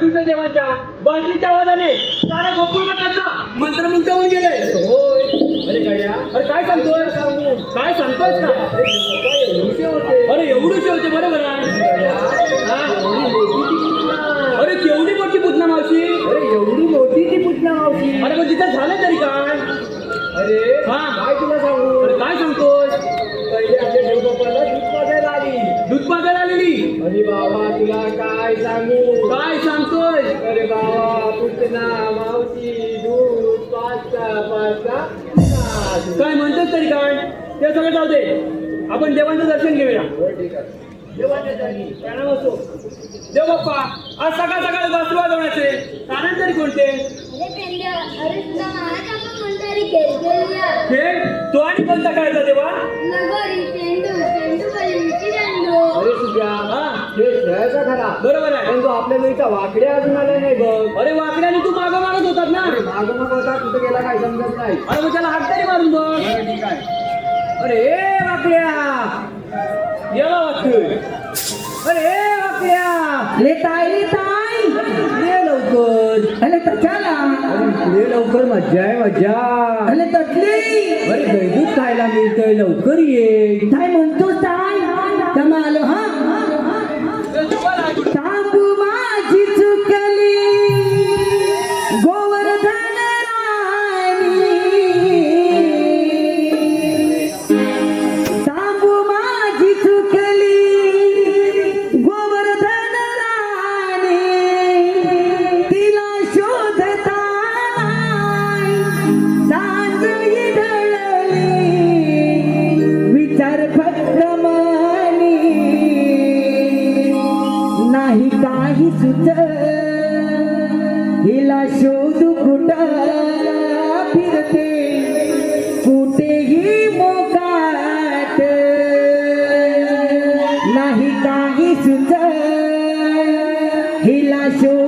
कोण श्रीकृष्ण देवांच्या बाटलीच्या आवाजाने सारा मंत्र मंत्रमुग्ध होऊन गेले. होय. अरे गड्या अरे काय सांगतोय? काय सांगतोय का? अरे एवढे होते बरोबर आहे ते सगळं जाऊ दे. आपण देवांचं दर्शन घेऊया. बरं, ठीक आहे देवाच्या देव बाप्पा आज सकाळ सकाळ वासरू वाजवण्याचे कारण तरी कोणते? खेळ हे तो आणि कोणता कायदा देवा? अरे सुद्या हा. हे खेळायचा खरा. बरोबर आहे. पण तो आपल्या वेळीचा वाकड्या अजून आला नाही बघ. अरे वाकड्याने तू मागं मागत होतात ना? माग मग होता कुठे गेला काय समजत नाही. अरे मग त्याला हात तरी मारून बघ. ठीक आहे. अरे ए वाकड्या याला वाटतोय अरे वाकड्या ले ताई ले ताई. ये लवकर. अरे अरे ये लवकर मज्जा आहे मज्जा. अरे तटली अरे दैदूत खायला मिळतंय लवकर ये. काय म्हणतो ताई. तमा आलो हा? नाही काही सुचत हिला शो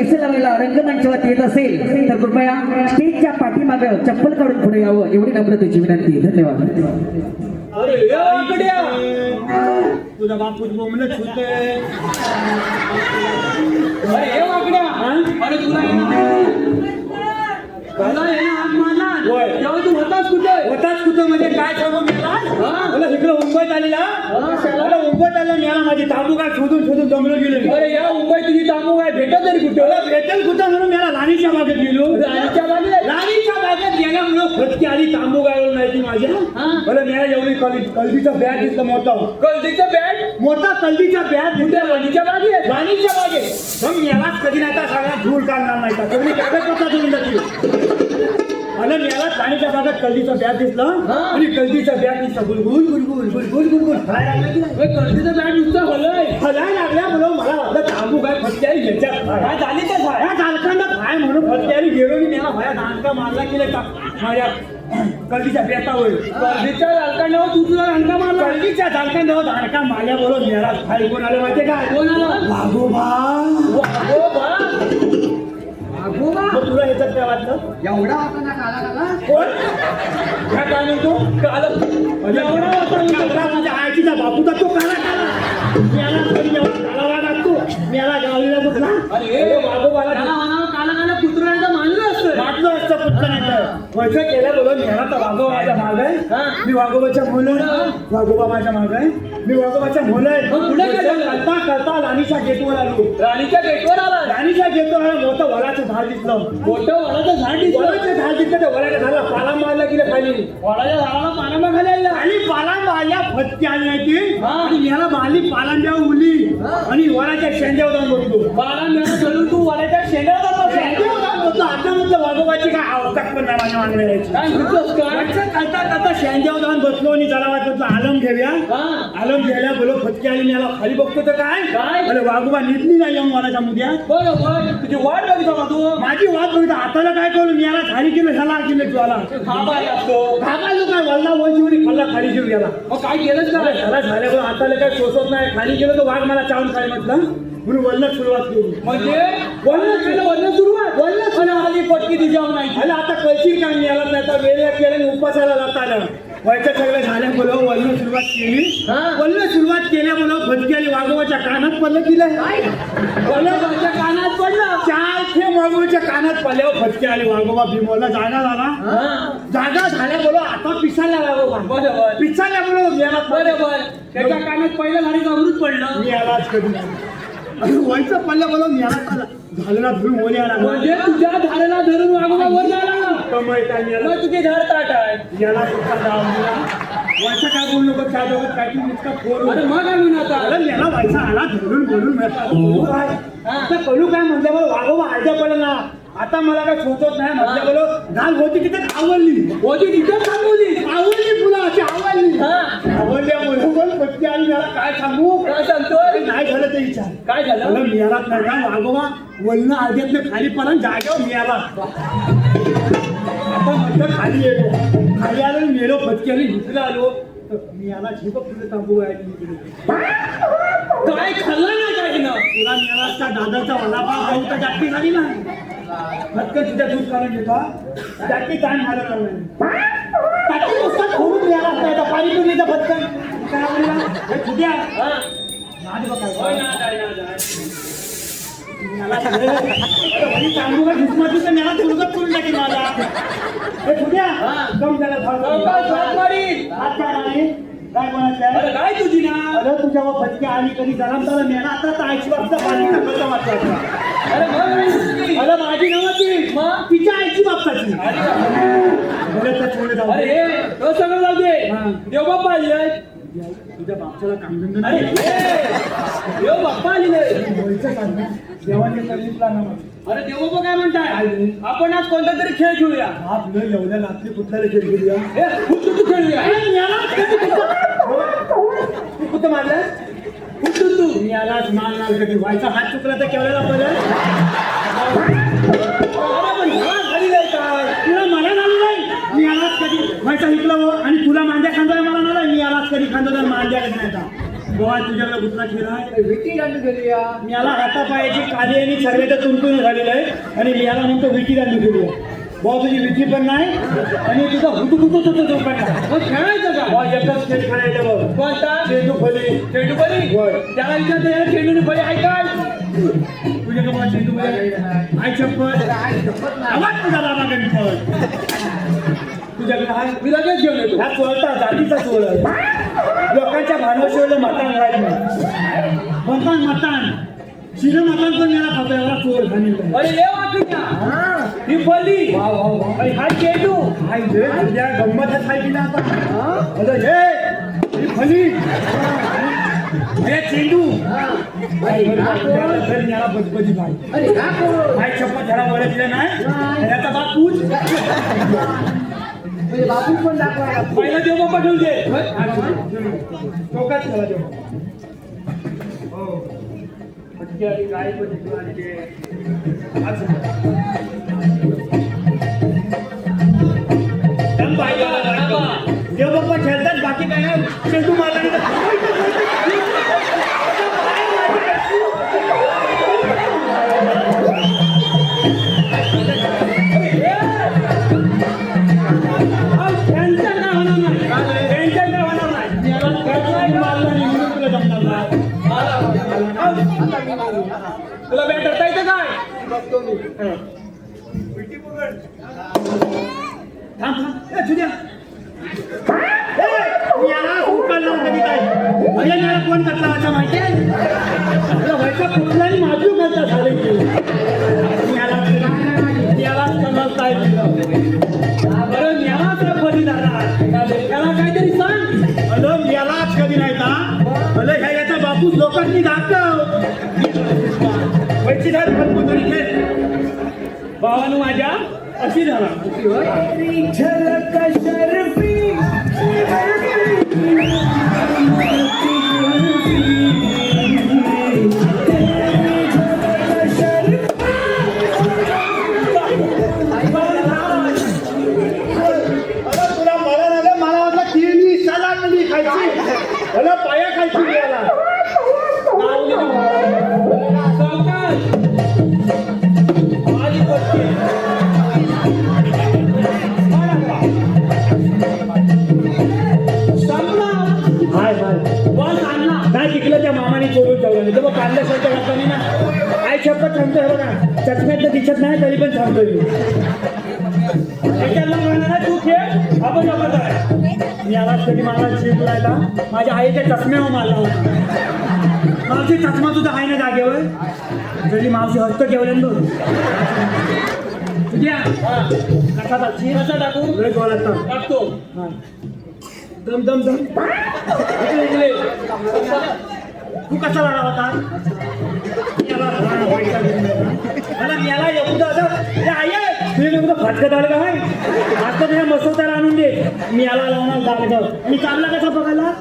पैसे लावायला रंगमंचावर येत असेल तर कृपया स्टेजच्या पाठीमागं चप्पल काढून पुढे यावं एवढी नम्रतेची विनंती. धन्यवाद. तुझा बापूच बोंबलत होते. अरे ए वाकड्या. अरे तुला आहे ना तुला आहे ना हात मारला होय. तेव्हा तू होतास कुठे? होताच कुठं? म्हणजे काय सांगू मला? मला इकडं मुंबईत आलेला. मला मुंबईत आलेला मला माझी ताबू काय शोधून शोधून दमलो गेलो अरे या मुंबई तुझी तांबू काय भेटत तरी कुठं मला भेटेल कुठं म्हणून मला राणीच्या बागेत गेलो राणीच्या बागेत? राणीच्या बागेत गेल्यामुळं फटकी आली तांबू गायला नाही ती माझ्या हा. मला मला एवढी कल कलबीचा बॅग दिसलं मोठा. कलदीचं बॅट मोठा कलबीचा कुठे? दिसला राणीच्या बागेत राणीच्या बागेत मग यालाच कधी नाही आता सगळा धूळ काढणार नाही का सगळी कागदपत्र देऊन जातील मला मेलाच राणीच्या बागेत कलदीचा बॅग दिसला. हा. आणि कलदीचा बॅग दिसला. गुलगुल गुलगुल गुलगुल गुलगुल खायला लागला की नाही? कलदीचं बॅट नुसतं हलय हलाय लागल्या म्हणून मला वाटलं थांबू काय? फटक्यारी ह्याच्यात काय काय झाली तर काय या काय म्हणून फटक्यारी गेलो आणि मला माझ्या दांडका मारला की का? माझ्या कलदीच्या बेतावर. कलदीच्या लालकांडावर तू तुला रंगा मारला. कलदीच्या झालकांना दांडका मारल्या बरोबर मेला खाली कोण आलं माहितीये काय कोण आला? वाघोबा. हो बा मग तुला ह्याच्यात काय वाटलं? एवढा होता ना काला काला कोण? ह्या काय म्हणतो काल एवढा होता मी एवढा माझ्या आईचा बापूचा तो काला काला मेला काला लागतो मेला गावीला बसला अरे वाघोबाला त्याला म्हणावं काला काला कुत्र्याचं मानलं असतं वाटलं असतं पुढचं नाही तर वैसे केलं बोलून मेला तर वाघोबा माझ्या माग आहे. मी वाघोबाच्या मुलं वाघोबा माझ्या माग आहे. मी वाघोबाच्या मुलं आहे. मग पुढे काय झालं? करता करता राणीच्या गेटवर आलो. राणीच्या गेटवर आला. राणीच्या गेटवर आला मोठं वडाचं झाड दिसलं. मोठं वडाचं झाड दिसलं. वडाचं झाड दिसलं त्या वडाच्या झाडाला पाला मारला गेलं खाली. वडाच्या झाडाला पानामा खाली आला आणि पाला मारल्या फटकी नाही ती हा. आणि याला मारली पालांड्या उली आणि वडाच्या शेंड्यावर जाऊन बसलो. बाळा मेळा तू वडाच्या शेंड्यावर जात शेंड्यावर जाऊन बसलो आता म्हटलं वाघोबाची काय अवकाश यायची काय म्हणतोस काय जाऊन बसलो आणि जरा वाटलं आलम घेऊया. आलम घ्यायला बोलो फटकी आली याला खाली बघतो तर काय? काय? अरे वाघोबा निघली नाही येऊन वडाच्या मुद्या. तुझी वाट बघित का तू? माझी वाट बघितलं. हाताला काय करू मी याला खाली केलं ह्याला केलं ज्वाला. घाबायलो काय? वल्ला वंशीवरी खाल्ला खाली जीव गेला काय केलंच अरे काय ह्याला झाल्यावर हाताला काय सोसत नाही. खाली गेलो तर वाघ मला चावून खाली म्हटलं. म्हणून वल्लच सुरुवात केली. म्हणजे? वळण केलं वळण सुरुवात. वळण आणि आली पटकी तुझ्यावर नाही. आणि आता कळशी काय मिळाला नाही आता वेळ केलं आणि उपासाला जाता आलं. व्हायचं सगळं झाल्या बोलो वल्ल सुरुवात केली. वल्ल सुरुवात केल्या बोलो फटकी आली वाघोबाच्या कानात पडलं वळण माझ्या कानात पडलं? चार थे वाघोबाच्या कानात पडल्यावर फटकी आली वाघोबा भीमोला जागा झाला. जागा झाल्या बोलो आता पिसायला वाघोबा बरोबर. पिसायला बोलो गेला बरोबर. त्याच्या कानात पहिलं घाडी अमृत पडलं. मी आलाच कधी आणि व्हायचं पडलं बोलो मी आला. झालेला धरून ओले आला. म्हणजे तुझ्या झाडाला धरून वागोबा वर झाला तुझे झाड ताट आहे याला दिला. व्हायचं काय बोलू नको त्या दोघात काय तू नुसता फोन अरे मग काय म्हणून आता? अरे याला व्हायचा आला धरून बोलून हा. आता कळू काय म्हणते बरं? वागोबा आयडिया पडलं ना. आता मला काय सोचत नाही. म्हटलं बोलो घाल होती तिथे आवडली? होती तिथं थांबवली आवडली फुलं अशी आवडली. हा. आवडल्यामुळे पत्ती आली मला काय सांगू? काय सांगतोय? नाही झालं ते विचार. काय झालं? मला मिळालाच नाही का? वागोबा वलन अर्ध्यातनं खाली पडा जागेवर मिळाला आता म्हटलं खाली येतो. खाली आलो आणि मेलो फटकी आली इकडे आलो. तर मिळाला झेप तुझं तांबू आहे काय खाल्लं नाही काय ना तुला मिळाला दादाचा वडापाव खाऊ तर जास्ती झाली ना फटकन तुझ्या दूध काढून घेतो जास्ती ताण झालं नाही टाकी नुसता खोडून मिळाला असता आता पाणी पिण्याचा फटकन काय? हे तुझ्या हा नाद बघ काय. होय ना, काय ना, काय. मला सगळं- अरे भाई तांदूळ तर मला करून टाकेल मला हे. कम त्याला. हात काय म्हणायचं काय तुझी ना अरे तुझ्या व फटके आली कधी गरम तर मेला आता तर पाणी टाकायचं वाटतं अरे तुझी? अरे माझी नव्हती मग? तिच्या आईची बाबताची अरे. हे तो सगळं जाऊ दे. देव बाप्पा आलेलाय तुझ्या बापच्याला काम धंदा नाही देव बाप्पा आलेलाय व्हायचं सांग देवाने सांगितलं ना मला. अरे देव काय म्हणताय आपण आज कोणता तरी खेळ खेळूया बाप न एवढ्या रात्री कुठल्या खेळ घेऊया हे हुट्टू खेळूया तू कुठं मारलं हुट्टू तू मी आलाच मारणार कधी व्हायचा हात चुकला तर केवढ्याला पडेल अरे पण नाही काय तुला मला झालं नाही मी आलाच कधी व्हायचा हिकला हो आणि तुला मांड्या खांदा मला नाही मी आलाच कधी खांदा तर मांद्या नाही आता. गोवा तुझ्याकडे कुठला खेळ आहे? विटी दांडू खेळूया मला हातापायाची काली आणि सर्वेचं तुंतून झालेलं आहे. आणि मी याला म्हणतो विटी दांडू खेळूया भाऊ तुझी विटी पण नाही आणि तुझा हुतू हुतू होतो तो पण खेळायचं का? भाऊ एकच खेळ खेळायचा भाऊ कोणता चेंडू फली चेंडू होय. त्याला विचारते चेंडूने बरी आहे काय? तुझ्या का चेंडू फली आय चप्पल आवाज तुझा बाबा गणपत. तुझ्याकडे आहे मी लगेच घेऊन येतो. हा चोळता जातीचा चोळ आहे. लोकांच्या भानवशीवर मतान राहत नाही. मतान मतान. शिर मतान पण याला खातो एवढा चोर झालेला अरे ले वाटूया ही बली आणि हा चेंडू. हाय रे तुझ्या गंमतच आहे की ना आता? अरे हे ही फली. हे चेंडू. याला बजबजी भाई. अरे हा कोण काय चप्पल त्याला ओळखलं नाही? त्याचा बाप पूछ म्हणजे बापू पण दाखवायला पहिला देव बाप्पा ठेवू दे. टोकाच त्याला देव. हो. गाय पण. आज. देव बाप्पा खेळतात बाकी काय नाही. मारला थांब थांब. ए, याला कधी काय? याला कोण कटला माहिती आहे? व्हायचा कुठलाही माजू करता झाले याला समजताय. काय बरं माझ्या अशी झाला. म्हणणार तू खेळ आपण काय मी आवाज कधी मला शिकलायला माझ्या आईच्या चष्म्यावर मारला होता. मावशी चष्मा तुझा आहे ना जागेवर? जरी मावशी हस्त ठेवलं बघ. तुझ्या कसा टाकशी कसा टाकू? जोरात टाक. टाकतो. दम दम दम. तू कसा लढा होता? याला मला याला एवढं असं आई तुझ्या एवढं फटकत आलं का हाय. आता तुझ्या मसोत्याला आणून दे. मी याला लावणार दागड आणि चालला कसा बघायला?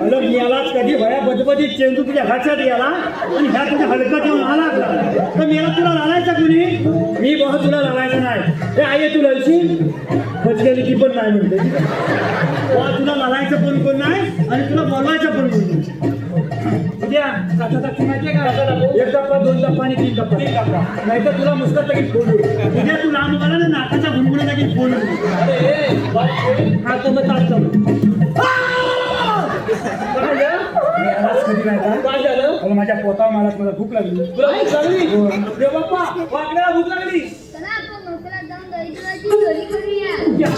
अरे मी यालाच कधी भया बदबदी चेंडू तुझ्या हातात याला आणि ह्या तुझ्या हलकत येऊन आला का? तर मला तुला लावायचा कुणी? मी बघा तुला लावायचं नाही. हे आई तुला लढशील फचकेली ती पण नाही म्हणते. तुला लावायचं पण कोण नाही आणि तुला बोलवायचं पण कोण नाही? उद्या कसा टाकतो माहितीये का? एक टप्पा दोन टप्पा आणि तीन टप्पा तीन टप्पा नाही तर तुला मुस्कट लगेच उद्या तू उभा राहा ना नाकाच्या गुणगुण्या लगेच ए, बाप. हा तो मग चालतो. काय झालं? आवाज कधी नाही का? काय झालं अगं माझ्या पोटावर मला मला भूक लागली. तुला भूक लागली? रे बाप्पा भूक लागली. चला आपण जाऊन करूया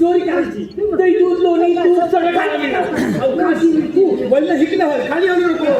चोरी करायची. दही दूध लोणी दूध सगळं खायला मिळणार. अवकाशी वल्ल हिकलं खाली हलू नको.